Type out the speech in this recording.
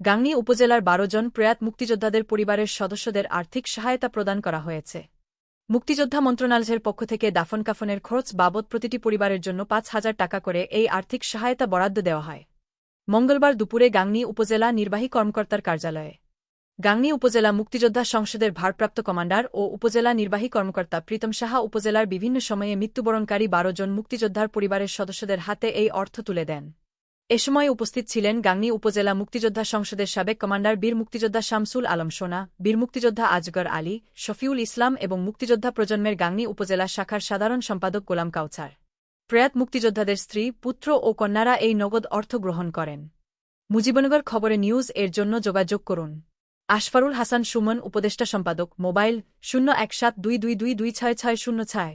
গাংনী উপজেলার বারো জন প্রয়াত মুক্তিযোদ্ধাদের পরিবারের সদস্যদের আর্থিক সহায়তা প্রদান করা হয়েছে। মুক্তিযোদ্ধা মন্ত্রণালয়ের পক্ষ থেকে দাফন কাফনের খরচ বাবদ প্রতিটি পরিবারের জন্য পাঁচ হাজার টাকা করে এই আর্থিক সহায়তা বরাদ্দ দেওয়া হয়। মঙ্গলবার দুপুরে গাংনী উপজেলা নির্বাহী কর্মকর্তার কার্যালয়ে। গাংনী উপজেলা মুক্তিযোদ্ধা সংসদের ভারপ্রাপ্ত কমান্ডার ও উপজেলা নির্বাহী কর্মকর্তা প্রীতম সাহা উপজেলার বিভিন্ন সময়ে মৃত্যুবরণকারী বারো জন মুক্তিযোদ্ধার পরিবারের সদস্যদের হাতে এই অর্থ তুলে দেন। এ সময় উপস্থিত ছিলেন গাংনী উপজেলা মুক্তিযোদ্ধা সংসদের সাবেক কমান্ডার বীর মুক্তিযোদ্ধা শামসুল আলম সোনা, বীর মুক্তিযোদ্ধা আজগর আলী, শফিউল ইসলাম এবং মুক্তিযোদ্ধা প্রজন্মের গাংনী উপজেলা শাখার সাধারণ সম্পাদক গোলাম কাউছার। প্রয়াত মুক্তিযোদ্ধাদের স্ত্রী, পুত্র ও কন্যারা এই নগদ অর্থ গ্রহণ করেন। মুজিবনগর খবরে নিউজ এর জন্য যোগাযোগ করুন। আশফারুল হাসান সুমন, উপদেষ্টা সম্পাদক, মোবাইল শূন্য এক সাত দুই দুই দুই দুই ছয় ছয় শূন্য ছয়।